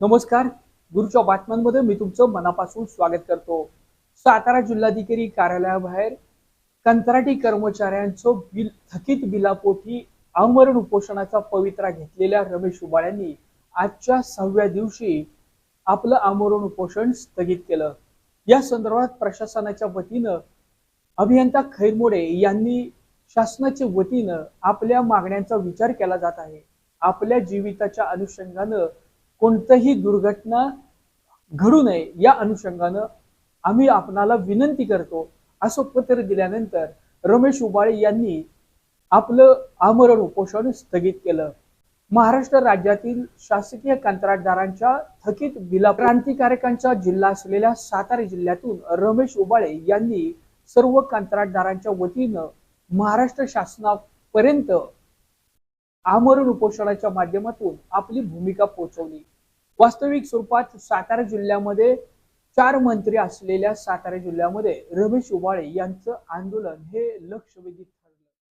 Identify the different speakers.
Speaker 1: नमस्कार. गुरुच्या बातम्यांमध्ये मी तुमचं मनापासून स्वागत करतो. सातारा जिल्हाधिकारी कार्यालयाबाहेर कंत्राटी कर्मचाऱ्यांचं बिल थकीत बिलापोटी आमरण उपोषणाचा पवित्रा घेतलेल्या रमेश उबाळ्यांनी आजच्या सहाव्या दिवशी आपलं आमरण उपोषण स्थगित केलं. या संदर्भात प्रशासनाच्या वतीनं अभियंता खैरमोडे यांनी शासनाच्या वतीनं आपल्या मागण्यांचा विचार केला जात आहे. आपल्या जीविताच्या अनुषंगानं कोणतंही दुर्घटना घडू नये या अनुषंगानं आम्ही आपणाला विनंती करतो. असं पत्र दिल्यानंतर रमेश उबाळे यांनी आपलं आमरण उपोषण स्थगित केलं. महाराष्ट्र राज्यातील शासकीय कंत्राटदारांच्या थकीत बिला क्रांतिकारकांचा जिल्हा असलेल्या सातारा जिल्ह्यातून रमेश उबाळे यांनी सर्व कंत्राटदारांच्या वतीनं महाराष्ट्र शासनापर्यंत आमरण उपोषणाच्या माध्यमातून आपली भूमिका पोहोचवली वास्तविक स्वरूपात सातारा जिल्ह्यामध्ये चार मंत्री असलेल्या सातारा जिल्ह्यामध्ये रमेश उबाळे यांचं आंदोलन हे लक्षवेधी